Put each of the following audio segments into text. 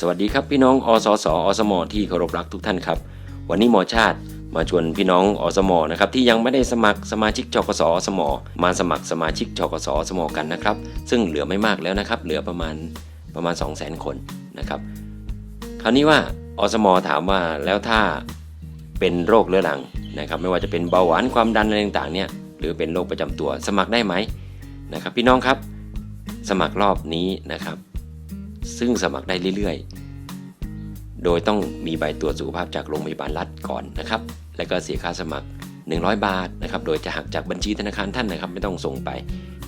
สวัสดีครับพี่น้องอสสอสมที่เคารพรักทุกท่านครับ วันนี้หมอชาติมาชวนพี่น้องอสมนะครับที่ยังไม่ได้สมัครสมาชิกจกสอสมมาสมัครสมาชิกจกสอสมกันนะครับ ซึ่งเหลือไม่มากแล้วนะครับ เหลือประมาณประมาณ 2 0 0 0 0 0 คนนะครับ คราวนี้ว่าอสมถามว่าแล้วถ้าเป็นโรคเรื้อรังนะครับ ไม่ว่าจะเป็นเบาหวานความดันอะไรต่างๆเนี่ยหรือเป็นโรคประจำตัวสมัครได้ไหมนะครับ พี่น้องครับ สมัครรอบนี้นะครับ ซึ่งสมัครได้เรื่อยๆ โดยต้องมีใบตรวจสุขภาพจากโรงพยาบาลรัฐก่อนนะครับ แล้วก็เสียค่าสมัคร 100 บาทนะครับ โดยจะหักจากบัญชีธนาคารท่านนะครับ ไม่ต้องส่งไป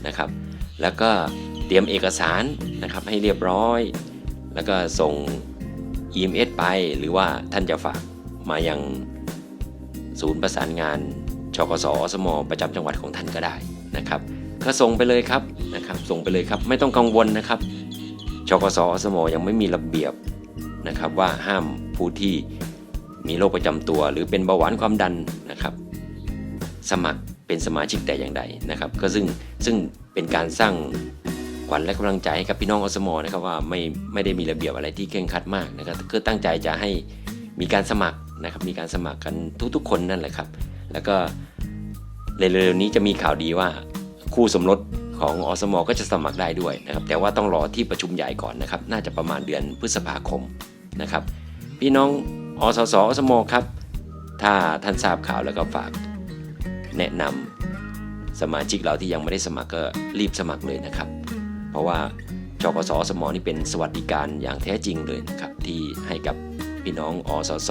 นะครับ แล้วก็เตรียมเอกสารนะครับให้เรียบร้อย แล้วก็ส่ง EMS ไป หรือว่าท่านจะฝากมายังศูนย์ประสานงานชกสอสมประจำจังหวัดของท่านก็ได้นะครับ ก็ส่งไปเลยครับนะครับ ส่งไปเลยครับ ไม่ต้องกังวลนะครับ ชกสอสมยังไม่มีระเบียบนะครับว่าห้ามผู้ที่มีโรคประจำตัว หรือเป็นเบาหวานความดันนะครับ สมัครเป็นสมาชิกแต่อย่างใดนะครับ ก็ซึ่งซึ่งเป็นการสร้างขวัญและกำลังใจให้กับพี่น้องอสมนะครับว่าไม่ไม่ได้มีระเบียบอะไรที่เคร่งครัดมากนะครับคือตั้งใจจะให้มีการสมัครนะครับ มีการสมัครกันทุกๆ คนนั่นแหละครับ แล้วก็เร็วๆนี้จะมีข่าวดีว่าคู่สมรส ของอสมก็จะสมัครได้ด้วยนะครับ แต่ว่าต้องรอที่ประชุมใหญ่ก่อนนะครับ น่าจะประมาณเดือนพฤษภาคมนะครับ พี่น้องอสสอสมครับ ถ้าท่านทราบข่าวแล้วก็ฝากแนะนำสมาชิกเราที่ยังไม่ได้สมัครก็รีบสมัครเลยนะครับ เพราะว่าจกสสมนี่เป็นสวัสดิการอย่างแท้จริงเลยนะครับ ที่ให้กับพี่น้องอสส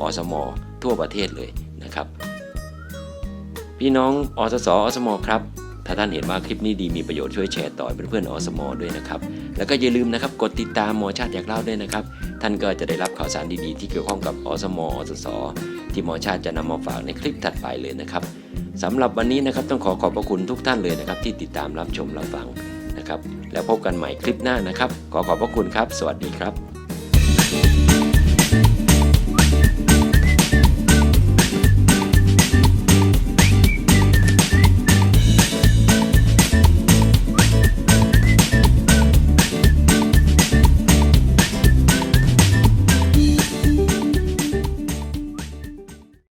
อสมทั่วประเทศเลยนะครับ พี่น้องอสสอสมครับ ถ้าท่านเห็นว่าคลิปนี้ดีมีประโยชน์ช่วยแชร์ต่อให้เพื่อนๆอสมด้วยนะครับ แล้วก็อย่าลืมนะครับกดติดตามหมอชาติอยากเล่าด้วยนะครับ ท่านก็จะได้รับข่าวสารดีๆที่เกี่ยวข้องกับอสมอสสที่หมอชาติจะนำมาฝากในคลิปถัดไปเลยนะครับสำหรับวันนี้นะครับต้องขอขอบพระคุณทุกท่านเลยนะครับ ที่ติดตามรับชมรับฟังนะครับ แล้วพบกันใหม่คลิปหน้านะครับ ขอขอบพระคุณครับ สวัสดีครับ